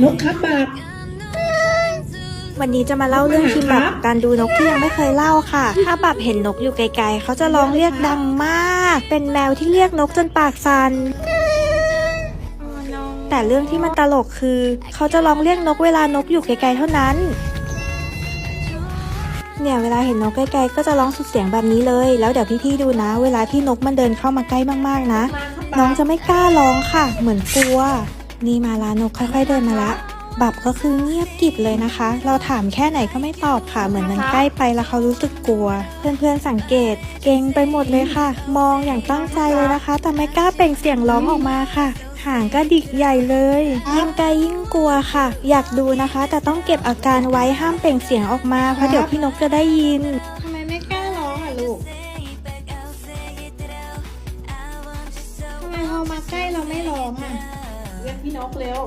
นกครับบับวันนี้จะมาเล่าเรื่องคิมบับครับการดูนกที่ยังไม่เคยเล่าค่ะ ถ้าบับเห็นนกอยู่ไกลๆ เขาจะร้องเรียกดังมาก เป็นแมวที่เรียกนกจนปากสัน่นแต่เรื่องที่มันตลกคือ เขาจะร้องเรียกนกเวลานกอยู่ไกลๆเท่านั้น เนี่ยเวลาเห็นนกใกล้ๆก็จะร้องสุดเสียงแบบนี้เลย แล้วเดี๋ยวพี่ๆดูนะ เวลาที่นกมันเดินเข้ามาใกล้มากๆนะ น้องจะไม่กล้าร้องค่ะ เหมือนกลัว นี่มาลานกค่อย ๆ เดินมาละ บับก็คือเงียบกิบเลยนะคะ เราถามแค่ไหนก็ไม่ตอบค่ะ เหมือนมันใกล้ไปแล้วเขารู้สึกกลัว เพื่อนๆสังเกต เก่งไปหมดเลยค่ะ มองอย่างตั้งใจเลยนะคะ แต่ไม่กล้าเปล่งเสียงร้องออกมาค่ะหางก็ดิกใหญ่เลยยิ่งไกลยิ่งกลัวค่ะ อยากดูนะคะ แต่ต้องเก็บอาการไว้ห้ามเปล่งเสียงออกมาเพราะเดี๋ยวพี่นกจะได้ยินทำไมไม่กล้าร้องอะลูกทำไมพอมาใกล้เราไม่ร้องอะ เรียกพี่นกเร็ว